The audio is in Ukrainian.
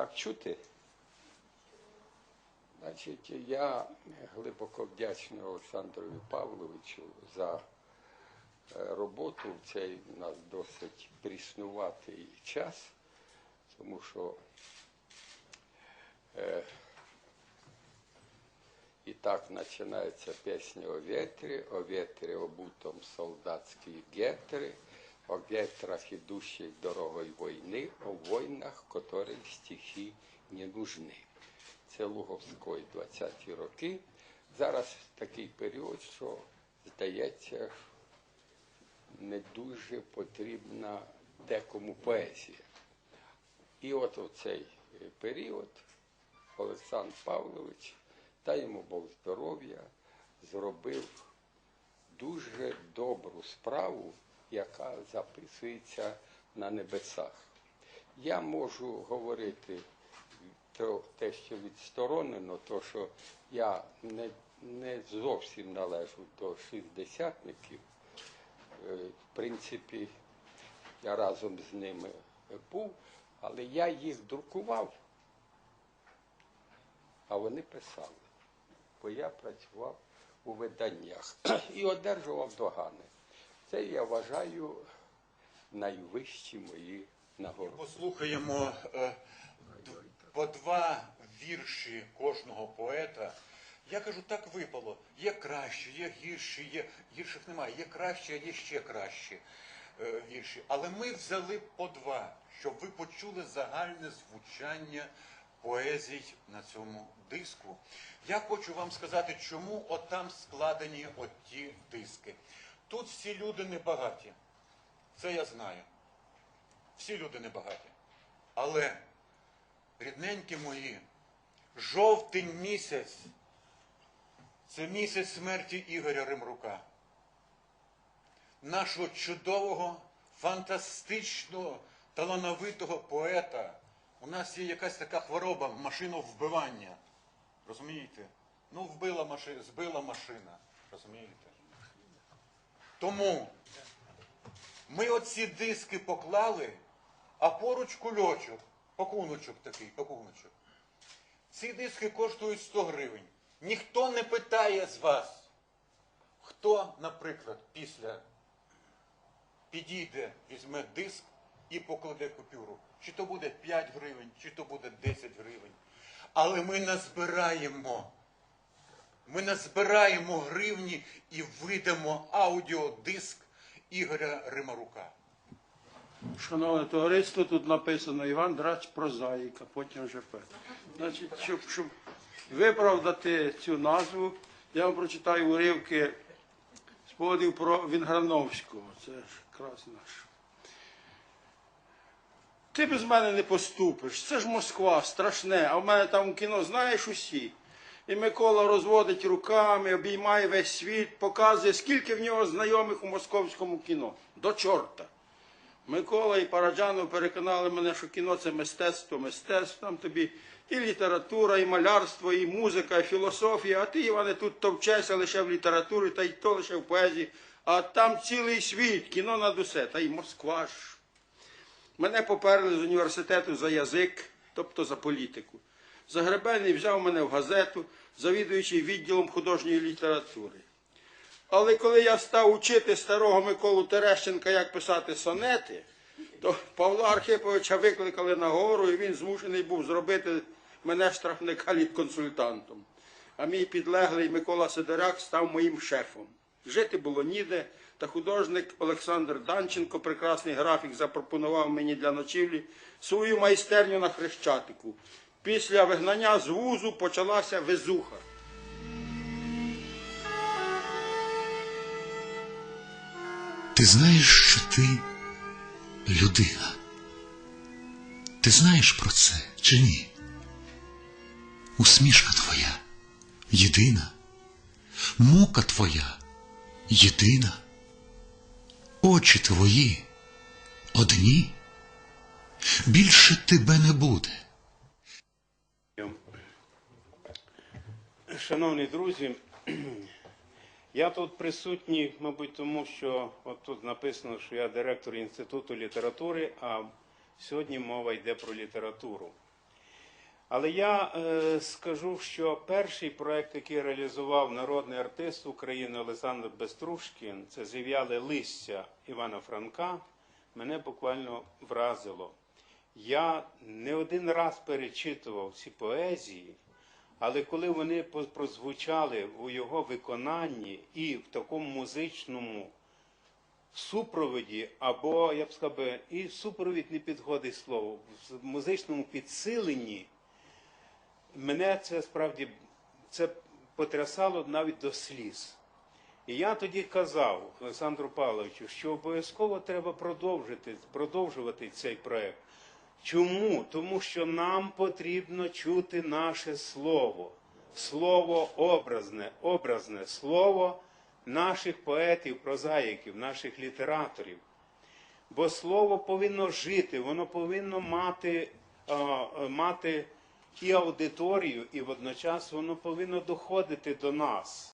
Так чути? Значить, я глибоко вдячний Олександру Павловичу за е, роботу в цей у нас досить пріснуватий час, тому що е, і так починається пісня о ветрі, о ветрі обутом солдатські гетри, ветрах, ідущих дорогою війни, о війнах, котрих стихи не нужны. Це Луговської 20-ті роки. Зараз такий період, що здається, не дуже потрібна декому поезія. І от у цей період Олександр Павлович, та йому Бог здоров'я, зробив дуже добру справу, яка записується на небесах. Я можу говорити то, те, що відсторонено, то що я не, не зовсім належу до шістдесятників. Е, В принципі, я разом з ними був, але я їх друкував, а вони писали. Бо я працював у виданнях і одержував догани. Це я вважаю найвищі мої нагороди. Послухаємо е, по два вірші кожного поета. Я кажу, так випало. Є краще, є гірші, є гірших немає, є краще, є ще кращі е, вірші. Але ми взяли по два, щоб ви почули загальне звучання поезій на цьому диску. Я хочу вам сказати, чому отам складені оті диски. Тут всі люди небагаті. Це я знаю. Всі люди небагаті. Але, рідненькі мої, жовтень місяць це місяць смерті Ігоря Римрука. Нашого чудового, фантастичного, талановитого поета. У нас є якась така хвороба машиновбивання. Розумієте? Ну, вбила машина, збила машина. Розумієте? Тому ми оці диски поклали, а поруч кульочок, пакуночок такий, пакуночок. Ці диски коштують 100 гривень. Ніхто не питає з вас, хто, наприклад, після підійде, візьме диск і покладе купюру. Чи то буде 5 гривень, чи то буде 10 гривень. Але ми назбираємо. Ми назбираємо гривні і видамо аудіодиск Ігоря Римарука. Шановне товариство, тут написано Іван Драч прозаїка, потім вже Петр. Значить, щоб, щоб виправдати цю назву, я вам прочитаю уривки спогадів про Вінграновського. Це ж якраз наш. Ти без мене не поступиш. Це ж Москва, страшне. А в мене там кіно знаєш усі. І Микола розводить руками, обіймає весь світ, показує, скільки в нього знайомих у московському кіно. До чорта. Микола і Параджанов переконали мене, що кіно це мистецтво, мистецтво. Там тобі і література, і малярство, і музика, і філософія. А ти, Іване, тут товчешся лише в літературі, та й то лише в поезії. А там цілий світ, кіно над усе, та й Москва ж. Мене поперли з університету за язик, тобто за політику. Загребельний взяв мене в газету, завідуючий відділом художньої літератури. Але коли я став учити старого Миколу Терещенка, як писати сонети, то Павла Архиповича викликали на гору, і він змушений був зробити мене штрафника консультантом. А мій підлеглий Микола Сидоряк став моїм шефом. Жити було ніде, та художник Олександр Данченко, прекрасний графік, запропонував мені для ночівлі свою майстерню на Хрещатику. Після вигнання з вузу почалася везуха. Ти знаєш, що ти людина. Ти знаєш про це чи ні? Усмішка твоя єдина, мука твоя єдина, очі твої одні, більше тебе не буде. Шановні друзі, я тут присутній, мабуть, тому що от тут написано, що я директор Інституту літератури, а сьогодні мова йде про літературу. Але я е, скажу, що перший проект, який реалізував народний артист України Олександр Беструшкін, це зів'яле листя Івана Франка, мене буквально вразило. Я не один раз перечитував ці поезії, але коли вони прозвучали у його виконанні і в такому музичному супроводі, або, я б сказав, і супровід не підходить слово, в музичному підсиленні, мене це справді це потрясало навіть до сліз. І я тоді казав Олександру Павловичу, що обов'язково треба продовжити, продовжувати цей проект. Чому? Тому що нам потрібно чути наше слово, слово образне, образне слово наших поетів, прозаїків, наших літераторів. Бо слово повинно жити, воно повинно мати, а, мати і аудиторію, і водночас воно повинно доходити до нас.